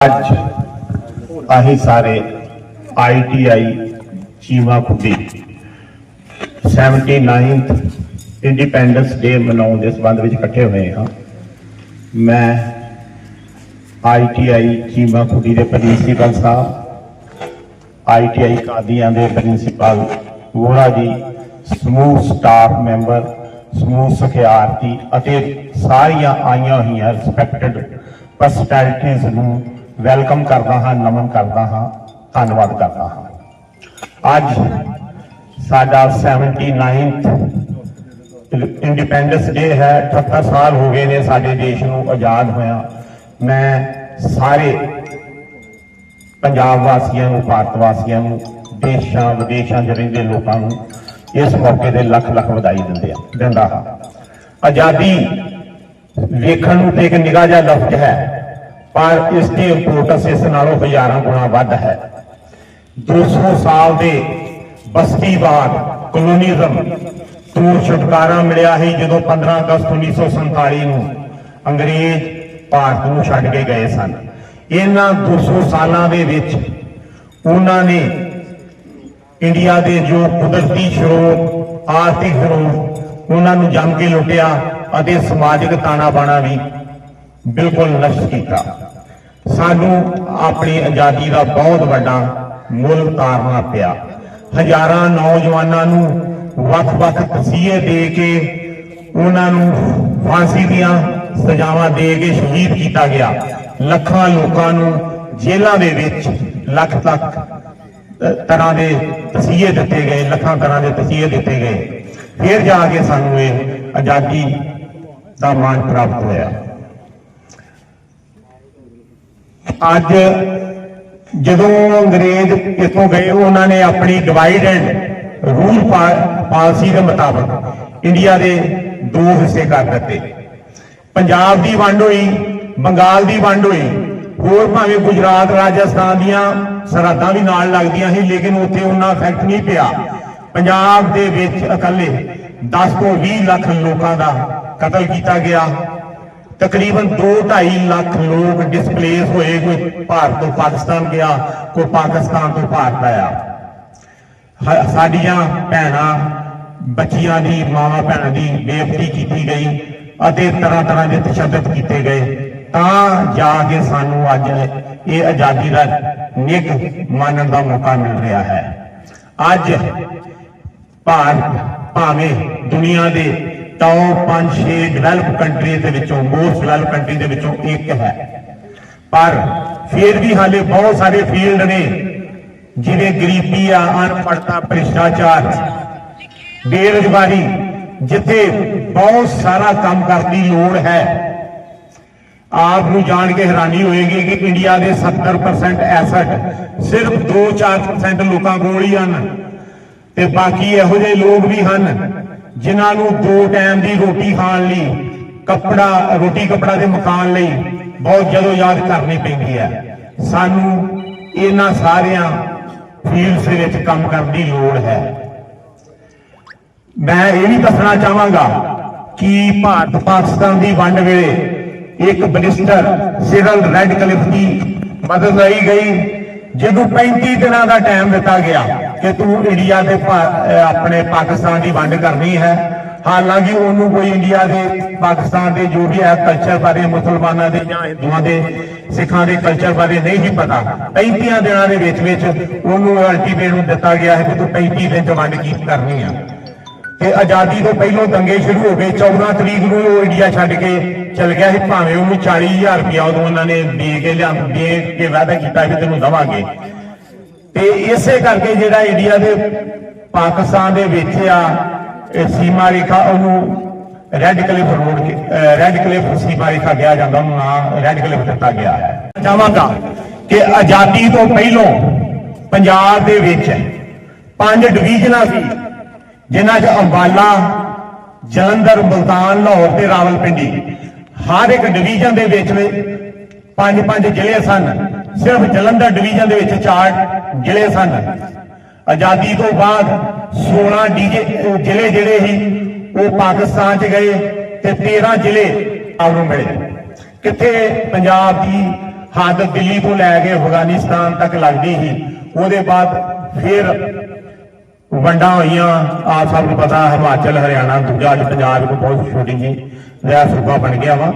ਅੱਜ ਅਸੀਂ ਸਾਰੇ ITI Cheema Khuddi 79th independence day ਮਨਾਉਣ ਦੇ ਸੰਬੰਧ ਵਿੱਚ ਇਕੱਠੇ ਹੋਏ ਹਾਂ। ਮੈਂ ਆਈਟੀਆਈ ਚੀਮਾ ਖੁੱਡੀ ਦੇ ਪ੍ਰਿੰਸੀਪਲ ਸਾਹਿਬ ਆਈਟੀਆਈ ਕਾਦੀਆਂ ਦੇ ਪ੍ਰਿੰਸੀਪਲ ਵੋਰਾ ਜੀ, ਸਮੂਹ ਸਟਾਫ ਮੈਂਬਰ, ਸਮੂਹ ਸਿਖਿਆਰਥੀ ਅਤੇ ਸਾਰੀਆਂ ਆਈਆਂ ਹੋਈਆਂ ਰਿਸਪੈਕਟਡ ਪਰਸਨੈਲਿਟੀਜ਼ ਨੂੰ ਵੈਲਕਮ ਕਰਦਾ ਹਾਂ, ਨਮਨ ਕਰਦਾ ਹਾਂ, ਧੰਨਵਾਦ ਕਰਦਾ ਹਾਂ। ਅੱਜ ਸਾਡਾ 79th ਇੰਡੀਪੈਂਡੈਂਸ ਡੇ ਹੈ 78 ਸਾਲ ਹੋ ਗਏ ਨੇ ਸਾਡੇ ਦੇਸ਼ ਨੂੰ ਆਜ਼ਾਦ ਹੋਇਆ। ਮੈਂ ਸਾਰੇ ਪੰਜਾਬ ਵਾਸੀਆਂ ਨੂੰ, ਭਾਰਤ ਵਾਸੀਆਂ ਨੂੰ, ਦੇਸ਼ਾਂ, ਵਿਦੇਸ਼ਾਂ 'ਚ ਰਹਿੰਦੇ ਲੋਕਾਂ ਨੂੰ ਇਸ ਮੌਕੇ ਤੇ ਲੱਖ ਲੱਖ ਵਧਾਈ ਦਿੰਦੇ ਆ ਦਿੰਦਾ ਹਾਂ। ਆਜ਼ਾਦੀ ਵੇਖਣ ਨੂੰ ਤੇ ਇੱਕ ਨਿਗਾਹ ਜਿਹਾ ਲਫ਼ਜ਼ ਹੈ ਪਰ ਇਸ ਦੀ ਇੰਪੋਰਟੈਂਸ ਇਸ ਨਾਲੋਂ ਹਜ਼ਾਰਾਂ ਗੁਣਾ ਵੱਧ ਹੈ। 200 ਸਾਲ ਦੇ ਬਸਤੀਵਾਦ ਕਲੋਨੀਜ਼ਮ ਤੋਂ ਛੁਟਕਾਰਾ ਮਿਲਿਆ ਸੀ ਜਦੋਂ 15 ਅਗਸਤ 1947 ਨੂੰ ਅੰਗਰੇਜ਼ ਭਾਰਤ ਨੂੰ ਛੱਡ ਕੇ ਗਏ ਸਨ। ਇਹਨਾਂ 200 ਸਾਲਾਂ ਦੇ ਵਿੱਚ ਉਹਨਾਂ ਨੇ ਇੰਡੀਆ ਦੇ ਜੋ ਕੁਦਰਤੀ ਸਰੋਤ, ਆਰਥਿਕ ਸਰੋਤ, ਉਹਨਾਂ ਨੂੰ ਜੰਮ ਕੇ ਲੁੱਟਿਆ ਅਤੇ ਸਮਾਜਿਕ ਤਾਣਾ ਬਾਣਾ ਵੀ ਬਿਲਕੁਲ ਨਸ਼ਟ ਕੀਤਾ। ਸਾਨੂੰ ਆਪਣੀ ਆਜ਼ਾਦੀ ਦਾ ਬਹੁਤ ਵੱਡਾ ਮੁੱਲ ਤਾਰਨਾ ਪਿਆ। ਹਜ਼ਾਰਾਂ ਨੌਜਵਾਨਾਂ ਨੂੰ ਵੱਖ-ਵੱਖ ਤਸੀਹੇ ਦੇ ਕੇ ਉਹਨਾਂ ਨੂੰ ਫਾਂਸੀ ਦੀਆਂ ਸਜ਼ਾਵਾਂ ਦੇ ਕੇ ਸ਼ਹੀਦ ਕੀਤਾ ਗਿਆ। ਲੱਖਾਂ ਲੋਕਾਂ ਨੂੰ ਜੇਲ੍ਹਾਂ ਦੇ ਵਿੱਚ ਲੱਖ ਲੱਖ ਤਰ੍ਹਾਂ ਦੇ ਤਸੀਹੇ ਦਿੱਤੇ ਗਏ, ਲੱਖਾਂ ਤਰ੍ਹਾਂ ਦੇ ਤਸੀਹੇ ਦਿੱਤੇ ਗਏ। ਫਿਰ ਜਾ ਕੇ ਸਾਨੂੰ ਇਹ ਆਜ਼ਾਦੀ ਦਾ ਮਾਣ ਪ੍ਰਾਪਤ ਹੋਇਆ। ਅੱਜ ਜਦੋਂ ਅੰਗਰੇਜ਼ ਇੱਥੋਂ ਗਏ, ਉਹਨਾਂ ਨੇ ਆਪਣੀ ਡਿਵਾਈਡ ਐਂਡ ਰੂਲ ਪਾਲਿਸੀ ਦੇ ਮੁਤਾਬਕ ਇੰਡੀਆ ਦੇ ਦੋ ਹਿੱਸੇ ਕਰ ਦਿੱਤੇ। ਪੰਜਾਬ ਦੀ ਵੰਡ ਹੋਈ, ਬੰਗਾਲ ਦੀ ਵੰਡ ਹੋਈ, ਹੋਰ ਭਾਵੇਂ ਗੁਜਰਾਤ, ਰਾਜਸਥਾਨ ਦੀਆਂ ਸਰਹੱਦਾਂ ਵੀ ਨਾਲ ਲੱਗਦੀਆਂ ਸੀ, ਲੇਕਿਨ ਉੱਥੇ ਉਹਨਾਂ ਇਫੈਕਟ ਨਹੀਂ ਪਿਆ। ਪੰਜਾਬ ਦੇ ਵਿੱਚ ਇਕੱਲੇ 10 ਤੋਂ 20 ਲੱਖ ਲੋਕਾਂ ਦਾ ਕਤਲ ਕੀਤਾ ਗਿਆ। ਤਕਰੀਬਨ 2.5 ਲੱਖ ਲੋਕ ਡਿਸਪਲੇਸ ਹੋਏ ਕੋਈ ਭਾਰਤ ਤੋਂ ਪਾਕਿਸਤਾਨ ਗਿਆ ਕੋਈ ਪਾਕਿਸਤਾਨ ਤੋਂ ਭਾਰਤ ਆਇਆ। ਸਾਡੀਆਂ ਭੈਣਾਂ, ਬੱਚੀਆਂ ਦੀ, ਮਾਵਾਂ ਭੈਣਾਂ ਦੀ ਬੇਇੱਜ਼ਤੀ ਕੀਤੀ ਗਈ ਅਤੇ ਤਰ੍ਹਾਂ ਤਰ੍ਹਾਂ ਦੇ ਤਸ਼ੱਦਦ ਕੀਤੇ ਗਏ। ਤਾਂ ਜਾ ਕੇ ਸਾਨੂੰ ਅੱਜ ਇਹ ਆਜ਼ਾਦੀ ਦਾ ਨਿੱਘ ਮਾਨਣ ਦਾ ਮੌਕਾ ਮਿਲ ਰਿਹਾ ਹੈ। ਅੱਜ ਭਾਰਤ ਭਾਵੇਂ ਦੁਨੀਆ ਦੇ ਟੌਪ 5-6 ਡਿਵੈਲਪ ਕੰਟਰੀ ਦੇ ਵਿੱਚੋਂ ਮੋਸਟ ਡਿਵੈਲਪ ਕੰਟਰੀ ਦੇ ਵਿੱਚੋਂ ਇੱਕ ਹੈ। ਪਰ ਫਿਰ ਵੀ ਹਾਲੇ ਬਹੁਤ ਸਾਰੇ ਫੀਲਡ ਨੇ, ਜਿਵੇਂ ਗਰੀਬੀ ਆ ਅਨਪੜਤਾ ਭ੍ਰਿਸ਼ਟਾਚਾਰ, ਬੇਰੁਜ਼ਗਾਰੀ, ਜਿੱਥੇ ਬਹੁਤ ਸਾਰਾ ਕੰਮ ਕਰਨ ਦੀ ਲੋੜ ਹੈ। ਆਪ ਨੂੰ ਜਾਣ ਕੇ ਹੈਰਾਨੀ ਹੋਏਗੀ ਕਿ ਇੰਡੀਆ ਦੇ 70% ਐਸਟ ਸਿਰਫ 2-4% ਲੋਕਾਂ ਕੋਲ ਹੀ ਹਨ, ਤੇ ਬਾਕੀ ਇਹੋ ਜਿਹੇ ਲੋਕ ਵੀ ਹਨ ਜਿਨ੍ਹਾਂ ਨੂੰ ਦੋ ਟਾਈਮ ਦੀ ਰੋਟੀ ਖਾਣ ਲਈ, ਕੱਪੜਾ, ਰੋਟੀ ਕੱਪੜਾ ਦੇ ਮਕਾਨ ਲਈ ਬਹੁਤ ਜਦੋਂ ਯਾਦ ਕਰਨੀ ਪੈਂਦੀ ਹੈ। ਸਾਨੂੰ ਇਹਨਾਂ ਸਾਰਿਆਂ ਫੀਲਡਸ ਦੇ ਵਿੱਚ ਕੰਮ ਕਰਨ ਦੀ ਲੋੜ ਹੈ। ਮੈਂ ਇਹ ਵੀ ਦੱਸਣਾ ਚਾਹਾਂਗਾ ਕਿ ਭਾਰਤ ਪਾਕਿਸਤਾਨ ਦੀ ਵੰਡ ਵੇਲੇ ਇੱਕ ਬਲਿਸਟਰ ਸਿਰਲ ਰੈੱਡ ਕਲਿਫ ਦੀ ਮਦਦ ਲਈ ਗਈ ਜਦੋਂ 35 ਦਿਨਾਂ ਦਾ ਟਾਈਮ ਦਿੱਤਾ ਗਿਆ। ਕਿ ਤੂੰ ਇੰਡੀਆ ਦੇ ਆਪਣੇ ਪਾਕਿਸਤਾਨ ਦੀ ਵੰਡ ਕਰਨੀ ਹੈ। ਹਾਲਾਂਕਿ ਉਹਨੂੰ ਕੋਈ ਇੰਡੀਆ ਦੇ, ਪਾਕਿਸਤਾਨ ਦੇ ਜੋ ਵੀ ਹੈ ਕਲਚਰ ਬਾਰੇ, ਮੁਸਲਮਾਨਾਂ ਦੇ ਜਾਂ ਹਿੰਦੂਆਂ ਦੇ, ਸਿੱਖਾਂ ਦੇ ਕਲਚਰ ਬਾਰੇ ਨਹੀਂ ਸੀ ਪਤਾ। 35 ਦਿਨਾਂ ਦੇ ਵਿੱਚ ਵਿੱਚ ਉਹਨੂੰ ਅਲਟੀਮੇਟ ਨੂੰ ਦਿੱਤਾ ਗਿਆ ਹੈ ਕਿ ਤੂੰ 35 ਦਿਨ ਚ ਵੰਡ ਕੀ ਕਰਨੀ ਆ। ਤੇ ਆਜ਼ਾਦੀ ਤੋਂ ਪਹਿਲਾਂ ਦੰਗੇ ਸ਼ੁਰੂ ਹੋ ਗਏ। 14 ਤਰੀਕ ਨੂੰ ਉਹ ਇੰਡੀਆ ਛੱਡ ਕੇ ਚਲ ਗਿਆ ਸੀ। ਭਾਵੇਂ ਉਹਨੂੰ 40000 ਰੁਪਇਆ ਉਦੋਂ ਉਹਨਾਂ ਨੇ ਦੇ ਕੇ ਲਿਆ, ਦੇ ਕੇ ਵਾਅਦਾ ਕੀਤਾ ਵੀ ਤੈਨੂੰ ਦਵਾਂਗੇ। ਤੇ ਇਸੇ ਕਰਕੇ ਜਿਹੜਾ ਇੰਡੀਆ ਦੇ ਪਾਕਿਸਤਾਨ ਦੇ ਵਿੱਚ ਆ ਸੀਮਾ ਰੇਖਾ ਉਹਨੂੰ Radcliffe road Radcliffe ਸੀਮਾ ਰੇਖਾ ਕਿਹਾ ਜਾਂਦਾ, ਉਹਨੂੰ ਨਾਂ ਰੈੱਡ ਕਲਿਫ ਦਿੱਤਾ ਗਿਆ ਹੈ। ਚਾਹਾਂਗਾ ਕਿ ਆਜ਼ਾਦੀ ਤੋਂ ਪਹਿਲਾਂ ਪੰਜਾਬ ਦੇ ਵਿੱਚ ਪੰਜ ਡਿਵੀਜ਼ਨਾਂ ਸੀ, ਜਿਨ੍ਹਾਂ 'ਚ ਅੰਬਾਲਾ, ਜਲੰਧਰ, ਮੁਲਤਾਨ, ਲਾਹੌਰ ਤੇ ਰਾਵਲਪਿੰਡੀ, ਹਰ ਇੱਕ ਡਿਵੀਜ਼ਨ ਦੇ ਵਿੱਚ ਪੰਜ ਪੰਜ ਜ਼ਿਲ੍ਹੇ ਸਨ। ਸਿਰਫ ਜਲੰਧਰ ਡਿਵੀਜ਼ਨ ਦੇ ਵਿੱਚ ਚਾਰ ਜ਼ਿਲ੍ਹੇ ਸਨ। ਆਜ਼ਾਦੀ ਤੋਂ ਬਾਅਦ 16 ਡੀਜੇ, ਜ਼ਿਲ੍ਹੇ ਜਿਹੜੇ ਸੀ, ਉਹ ਪਾਕਿਸਤਾਨ 'ਚ ਗਏ ਤੇ 13 ਜ਼ਿਲ੍ਹੇ ਆਪ ਨੂੰ ਮਿਲੇ। ਕਿੱਥੇ ਪੰਜਾਬ ਦੀ ਹੱਦ ਦਿੱਲੀ ਤੋਂ ਲੈ ਕੇ ਅਫਗਾਨਿਸਤਾਨ ਤੱਕ ਲੱਗਦੀ ਸੀ, ਉਹਦੇ ਬਾਅਦ ਫਿਰ ਵੰਡਾਂ ਹੋਈਆਂ। ਆਪ ਸਭ ਨੂੰ ਪਤਾ, ਹਿਮਾਚਲ, ਹਰਿਆਣਾ, ਦੂਜਾ ਅੱਜ ਪੰਜਾਬ ਇੱਕ ਬਹੁਤ ਛੋਟੀ ਜੀ ਰਿਹਾ ਸੂਬਾ ਬਣ ਗਿਆ ਵਾ।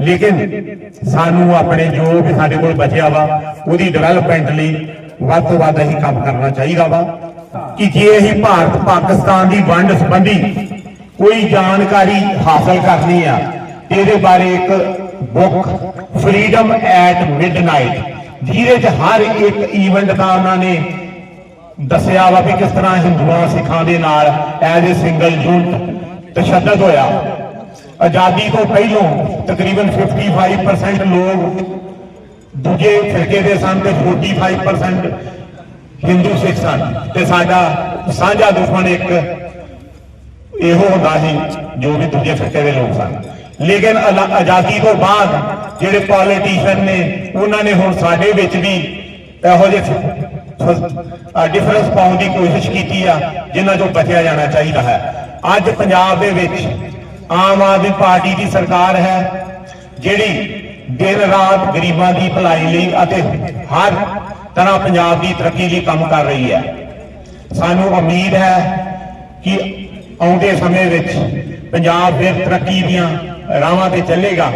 ਲੇਕਿਨ ਸਾਨੂੰ ਆਪਣੇ ਜੋ ਵੀ ਸਾਡੇ ਕੋਲ ਬਚਿਆ ਵਾ, ਉਹਦੀ ਡਿਵੈਲਪਮੈਂਟ ਲਈ ਵੱਧ ਤੋਂ ਵੱਧ ਅਸੀਂ ਕੰਮ ਕਰਨਾ ਚਾਹੀਦਾ ਵਾ ਕਿ ਜੇ ਅਸੀਂ ਭਾਰਤ ਪਾਕਿਸਤਾਨ ਦੀ ਵੰਡ ਸੰਬੰਧੀ ਕੋਈ ਜਾਣਕਾਰੀ ਹਾਸਲ ਕਰਨੀ ਆ, ਇਹਦੇ ਬਾਰੇ ਇੱਕ ਬੁੱਕ ਫਰੀडम ਐਟ ਮਿਡਨਾਈਟ ਜਿਹਦੇ 'ਚ ਹਰ ਇੱਕ ਈਵੈਂਟ ਦਾ ਉਹਨਾਂ ਨੇ ਦੱਸਿਆ ਵਾ ਵੀ ਕਿਸ ਤਰ੍ਹਾਂ ਹਿੰਦੂਆਂ, ਸਿੱਖਾਂ ਦੇ ਨਾਲ ਐਜ਼ ਅ ਸਿੰਗਲ ਯੂਨਿਟ ਤਸ਼ੱਦਦ ਹੋਇਆ। ਆਜ਼ਾਦੀ ਤੋਂ ਪਹਿਲੋਂ ਤਕਰੀਬਨ 55% ਲੋਕ ਦੂਜੇ ਫਿਰਕੇ ਦੇ ਸਨ ਤੇ 45% ਹਿੰਦੂ ਸਿੱਖ ਸਨ। ਤੇ ਸਾਡਾ ਸਾਂਝਾ ਦੁਸ਼ਮਣ ਇੱਕ ਇਹੋ ਹੁੰਦਾ ਸੀ ਜੋ ਵੀ ਦੂਜੇ ਫਿਰਕੇ ਦੇ ਲੋਕ ਸਨ। ਲੇਕਿਨ ਆਜ਼ਾਦੀ ਤੋਂ ਬਾਅਦ ਜਿਹੜੇ ਪੋਲੀਟੀਸ਼ੀਅਨ ਨੇ, ਉਹਨਾਂ ਨੇ ਹੁਣ ਸਾਡੇ ਵਿੱਚ ਵੀ ਇਹੋ ਜਿਹੇ ਡਿਫਰੈਂਸ ਪਾਉਣ ਦੀ ਕੋਸ਼ਿਸ਼ ਕੀਤੀ ਆ, ਜਿਨ੍ਹਾਂ ਚੋਂ ਬਚਿਆ ਜਾਣਾ ਚਾਹੀਦਾ ਹੈ। ਅੱਜ ਪੰਜਾਬ ਦੇ ਵਿੱਚ ਆਮ ਆਦਮੀ ਪਾਰਟੀ ਦੀ ਸਰਕਾਰ ਹੈ, ਜਿਹੜੀ ਦਿਨ ਰਾਤ ਗਰੀਬਾਂ ਦੀ ਭਲਾਈ ਲਈ ਅਤੇ ਹਰ ਤਰ੍ਹਾਂ ਪੰਜਾਬ ਦੀ ਤਰੱਕੀ ਲਈ ਕੰਮ ਕਰ ਰਹੀ ਹੈ। ਸਾਨੂੰ ਉਮੀਦ ਹੈ ਕਿ ਆਉਂਦੇ ਸਮੇਂ ਵਿੱਚ ਪੰਜਾਬ ਫਿਰ ਤਰੱਕੀ ਦੀਆਂ ਰਾਹਾਂ ਤੇ ਚੱਲੇਗਾ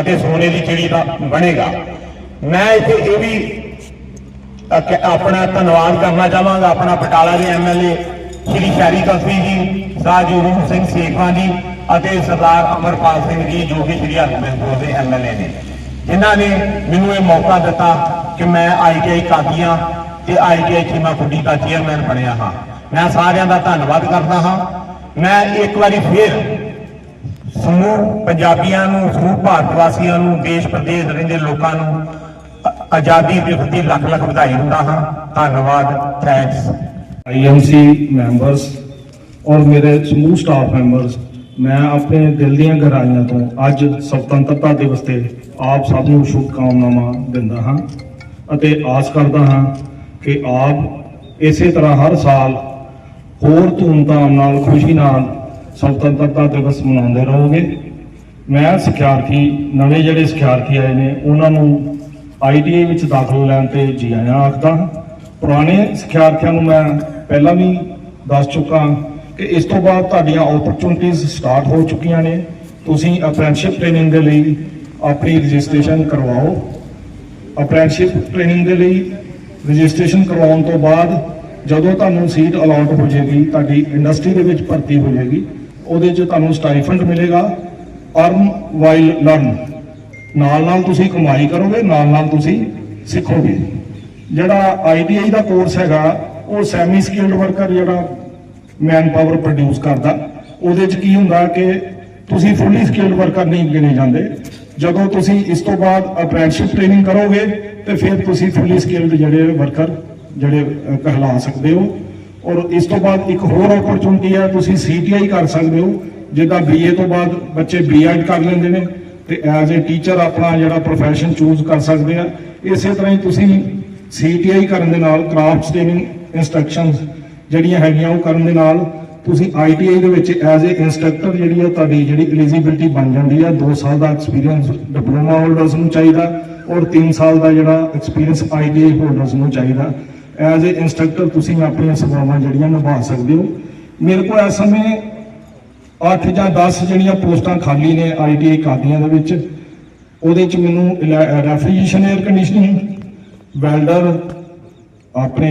ਅਤੇ ਸੋਨੇ ਦੀ ਚਿੜੀ ਦਾ ਬਣੇਗਾ। ਮੈਂ ਇੱਥੇ ਇਹ ਵੀ ਆਪਣਾ ਧੰਨਵਾਦ ਕਰਨਾ ਚਾਹਾਂਗਾ। ਆਪਣਾ ਬਟਾਲਾ ਦੇ ਐਮਐਲਏ ਸ਼੍ਰੀ ਸ਼ਹਿਰੀ ਕਸਬੀ ਜੀ ਸਰਦਾਰ ਜੋਰੂ ਸਿੰਘ ਸੇਖਵਾਂ ਜੀ ਅਤੇ ਸਰਦਾਰ ਅਮਰਪਾਲ ਸਿੰਘ ਜੀ, ਜੋ ਕਿ ਸ਼੍ਰੀ ਹਰਗੋਬਿੰਦਪੁਰ ਦੇ ਐਮਐਲਏ ਨੇ। ਜਿਨ੍ਹਾਂ ਨੇ ਮੈਨੂੰ ਇਹ ਮੌਕਾ ਦਿੱਤਾ ਕਿ ਮੈਂ ਆਈਟੀਆਈ ਕਾਦੀਆਂ ਤੇ ਆਈਟੀਆਈ ਖੀਮਾ ਖੁੱਡੀ ਦਾ ਚੇਅਰਮੈਨ ਬਣਿਆ ਹਾਂ। ਮੈਂ ਸਾਰਿਆਂ ਦਾ ਧੰਨਵਾਦ ਕਰਦਾ ਹਾਂ। ਮੈਂ ਇੱਕ ਵਾਰੀ ਫੇਰ ਸਮੂਹ ਪੰਜਾਬੀਆਂ ਨੂੰ, ਸਮੂਹ ਭਾਰਤ ਵਾਸੀਆਂ ਨੂੰ, ਦੇਸ਼ ਪ੍ਰਦੇਸ਼ ਰਹਿੰਦੇ ਲੋਕਾਂ ਨੂੰ ਆਜ਼ਾਦੀ ਦਿਵਸ ਦੀ ਲੱਖ ਲੱਖ ਵਧਾਈ ਦਿੰਦਾ ਹਾਂ। ਧੰਨਵਾਦ। ਥੈਂਕਸ। ਆਈਐਮਸੀ ਮੈਂਬਰਸ ਔਰ ਮੇਰੇ ਸਮੂਹ ਸਟਾਫ ਮੈਂਬਰਸ ਮੈਂ ਆਪਣੇ ਦਿਲ ਦੀਆਂ ਗਹਿਰਾਈਆਂ ਤੋਂ ਅੱਜ ਸੁਤੰਤਰਤਾ ਦਿਵਸ ਤੇ ਆਪ ਸਭ ਨੂੰ ਸ਼ੁਭਕਾਮਨਾਵਾਂ ਦਿੰਦਾ ਹਾਂ ਅਤੇ ਆਸ ਕਰਦਾ ਹਾਂ ਕਿ ਆਪ ਇਸੇ ਤਰ੍ਹਾਂ ਹਰ ਸਾਲ ਹੋਰ ਧੂਮਧਾਮ ਨਾਲ, ਖੁਸ਼ੀ ਨਾਲ ਸੁਤੰਤਰਤਾ ਦਿਵਸ ਮਨਾਉਂਦੇ ਰਹੋਗੇ। ਮੈਂ ਸਿੱਖਿਆਰਥੀ, ਨਵੇਂ ਜਿਹੜੇ ਸਿੱਖਿਆਰਥੀ ਆਏ ਨੇ, ਉਹਨਾਂ ਨੂੰ ਆਈਟੀਆਈ ਵਿੱਚ ਦਾਖਲ ਲੈਣ ਤੇ ਜੀ ਆਇਆਂ ਆਖਦਾ ਹਾਂ। ਪੁਰਾਣੇ ਸਿੱਖਿਆਰਥੀਆਂ ਨੂੰ ਮੈਂ ਪਹਿਲਾਂ ਵੀ ਦੱਸ ਚੁੱਕਾ ਕਿ ਇਸ ਤੋਂ ਬਾਅਦ ਤੁਹਾਡੀਆਂ ਓਪਰਚੁਨਿਟੀਆਂ ਸਟਾਰਟ ਹੋ ਚੁੱਕੀਆਂ ਨੇ। ਤੁਸੀਂ ਅਪ੍ਰੈਂਟਿਸਸ਼ਿਪ ਟ੍ਰੇਨਿੰਗ ਦੇ ਲਈ ਆਪਣੀ ਰਜਿਸਟ੍ਰੇਸ਼ਨ ਕਰਵਾਓ। ਅਪ੍ਰੈਂਟਿਸਸ਼ਿਪ ਟ੍ਰੇਨਿੰਗ ਦੇ ਲਈ ਰਜਿਸਟ੍ਰੇਸ਼ਨ ਕਰਵਾਉਣ ਤੋਂ ਬਾਅਦ ਜਦੋਂ ਤੁਹਾਨੂੰ ਸੀਟ ਅਲਾਟ ਹੋ ਜਾਏਗੀ, ਤੁਹਾਡੀ ਇੰਡਸਟਰੀ ਦੇ ਵਿੱਚ ਭਰਤੀ ਹੋ ਜਾਏਗੀ, ਉਹਦੇ 'ਚ ਤੁਹਾਨੂੰ ਸਟਾਈਫੰਡ ਮਿਲੇਗਾ ਅਰਨ ਵਾਈਲ ਲਰਨ ਨਾਲ ਨਾਲ ਤੁਸੀਂ ਕਮਾਈ ਕਰੋਗੇ ਨਾਲ ਨਾਲ ਤੁਸੀਂ ਸਿੱਖੋਗੇ। ਜਿਹੜਾ ਆਈਟੀਆਈ ਦਾ ਕੋਰਸ ਹੈਗਾ, ਉਹ ਸੈਮੀ ਸਕਿਲਡ ਵਰਕਰ ਜਿਹੜਾ ਮੈਨ ਪਾਵਰ ਪ੍ਰੋਡਿਊਸ ਕਰਦਾ। ਉਹਦੇ 'ਚ ਕੀ ਹੁੰਦਾ ਕਿ ਤੁਸੀਂ ਫੁੱਲੀ ਸਕਿਲਡ ਵਰਕਰ ਨਹੀਂ ਗਿਣੇ ਜਾਂਦੇ। ਜਦੋਂ ਤੁਸੀਂ ਇਸ ਤੋਂ ਬਾਅਦ ਅਪ੍ਰੈਂਟਿਸਸ਼ਿਪ ਟ੍ਰੇਨਿੰਗ ਕਰੋਗੇ, ਤੇ ਫਿਰ ਤੁਸੀਂ ਫੁੱਲੀ ਸਕਿਲਡ ਜਿਹੜੇ ਵਰਕਰ ਜਿਹੜੇ ਕਹਿਲਾ ਸਕਦੇ ਹੋ। ਔਰ ਇਸ ਤੋਂ ਬਾਅਦ ਇੱਕ ਹੋਰ ਓਪਰਚੁਨਿਟੀ ਹੈ, ਤੁਸੀਂ ਸੀਟੀਆਈ ਕਰ ਸਕਦੇ ਹੋ। ਜਿੱਦਾਂ ਬੀਏ ਤੋਂ ਬਾਅਦ ਬੱਚੇ ਬੀਐਡ ਕਰ ਲੈਂਦੇ ਨੇ, ਤੇ ਐਜ਼ ਅ ਟੀਚਰ ਆਪਣਾ ਜਿਹੜਾ profession ਚੂਜ਼ ਕਰ ਸਕਦੇ ਆ। ਇਸੇ ਤਰ੍ਹਾਂ ਹੀ ਤੁਸੀਂ ਸੀਟੀਆਈ ਕਰਨ ਦੇ ਨਾਲ ਕਰਾਫਟਸ ਟ੍ਰੇਨਿੰਗ ਇਨਸਟਰਕਸ਼ਨਸ ਜਿਹੜੀਆਂ ਹੈਗੀਆਂ, ਉਹ ਕਰਨ ਦੇ ਨਾਲ ਤੁਸੀਂ ਆਈਟੀਆਈ ਦੇ ਵਿੱਚ ਐਜ਼ ਅ ਇੰਸਟ੍ਰਕਟਰ ਜਿਹੜੀ ਆ ਤੁਹਾਡੀ ਜਿਹੜੀ ਐਲੀਜੀਬਿਲਟੀ ਬਣ ਜਾਂਦੀ ਆ। 2 ਸਾਲ ਦਾ ਐਕਸਪੀਰੀਅੰਸ ਡਿਪਲੋਮਾ ਹੋਲਡਰਸ ਨੂੰ ਚਾਹੀਦਾ ਔਰ 3 ਸਾਲ ਦਾ ਜਿਹੜਾ ਐਕਸਪੀਰੀਅੰਸ ਆਈਟੀਆਈ ਹੋਲਡਰਸ ਨੂੰ ਚਾਹੀਦਾ। ਐਜ਼ ਅ ਇੰਸਟ੍ਰਕਟਰ ਤੁਸੀਂ ਆਪਣੀਆਂ ਸੇਵਾਵਾਂ ਜਿਹੜੀਆਂ ਨਿਭਾ ਸਕਦੇ ਹੋ। ਮੇਰੇ ਕੋਲ ਇਸ ਸਮੇਂ 8 ਜਾਂ 10 ਜਿਹੜੀਆਂ ਪੋਸਟਾਂ ਖਾਲੀ ਨੇ ਆਈਟੀਆਈ ਕਾਦੀਆਂ ਦੇ ਵਿੱਚ। ਉਹਦੇ ਚ ਮੈਨੂੰ ਰੈਫਰੀਜਰੇਸ਼ਨ 에ਅਰ ਕੰਡੀਸ਼ਨਿੰਗ ਵੈਲਡਰ ਆਪਣੇ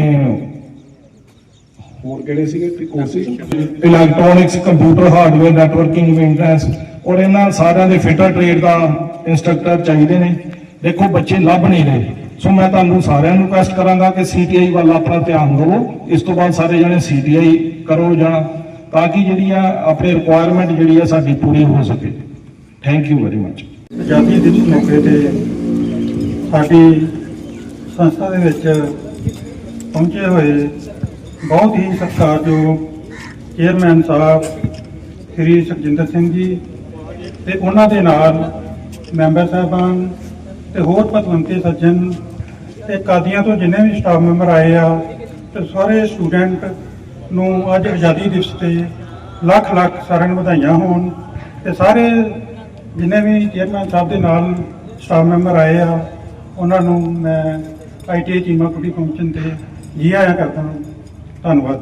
ਹੋਰ ਕਿਹੜੇ ਸੀਗੇ? Courses electronics computer hardware networking maintenance ਔਰ ਇਹਨਾਂ ਸਾਰਿਆਂ ਦੇ ਫਿਟਰ ਟ੍ਰੇਡ ਦਾ ਇੰਸਟ੍ਰਕਟਰ ਚਾਹੀਦੇ ਨੇ। ਦੇਖੋ ਬੱਚੇ ਲੱਭ ਨਹੀਂ ਰਹੇ। ਸੋ ਮੈਂ ਤੁਹਾਨੂੰ ਸਾਰਿਆਂ ਨੂੰ ਰਿਕੁਐਸਟ ਕਰਾਂਗਾ ਕਿ ਸੀਟੀਆਈ ਵੱਲ ਆਪਣਾ ਧਿਆਨ ਦਿਵੋ ਇਸ ਤੋਂ ਬਾਅਦ ਸਾਰੇ ਜਣੇ ਸੀਟੀਆਈ ਕਰੋ ਜਾਂ ਤਾਂ ਕਿ ਜਿਹੜੀ ਆ ਆਪਣੀ ਰਿਕੁਆਇਰਮੈਂਟ ਜਿਹੜੀ ਆ ਸਾਡੀ ਪੂਰੀ ਹੋ ਸਕੇ। ਥੈਂਕ ਯੂ ਵੈਰੀ ਮਚ ਆਜ਼ਾਦੀ ਦਿਵਸ ਮੌਕੇ ਤੇ ਸਾਡੀ ਸੰਸਥਾ ਦੇ ਵਿੱਚ ਪਹੁੰਚੇ ਹੋਏ ਬਹੁਤ ਹੀ ਸਤਿਕਾਰਯੋਗ ਚੇਅਰਮੈਨ ਸਾਹਿਬ, ਸ੍ਰੀ ਸੁਖਜਿੰਦਰ ਸਿੰਘ ਜੀ ਤੇ ਉਹਨਾਂ ਦੇ ਨਾਲ ਮੈਂਬਰ ਸਾਹਿਬਾਨ ਤੇ ਹੋਰ ਪਤਵੰਤੇ ਸੱਜਣ ਤੇ ਕਾਦੀਆਂ ਤੋਂ ਜਿੰਨੇ ਵੀ ਸਟਾਫ ਮੈਂਬਰ ਆਏ ਆ ਤੇ ਸਾਰੇ ਸਟੂਡੈਂਟ ਨੂੰ ਅੱਜ ਆਜ਼ਾਦੀ ਦਿਵਸ ਤੇ ਲੱਖ ਲੱਖ ਸਾਰਿਆਂ ਨੂੰ ਵਧਾਈਆਂ ਹੋਣ ਤੇ ਸਾਰੇ ਜਿੰਨੇ ਵੀ ਚੇਅਰਮੈਨ ਸਾਹਿਬ ਦੇ ਨਾਲ ਸਟਾਫ ਮੈਂਬਰ ਆਏ ਆ, ਉਹਨਾਂ ਨੂੰ ਮੈਂ ਆਈਟੀਆਈ ਚੀਮਾ ਕੁੜੀ ਪਹੁੰਚਣ ਤੇ ਜੀ ਆਇਆਂ ਕਰਦਾ ਹਾਂ। ਧੰਨਵਾਦ।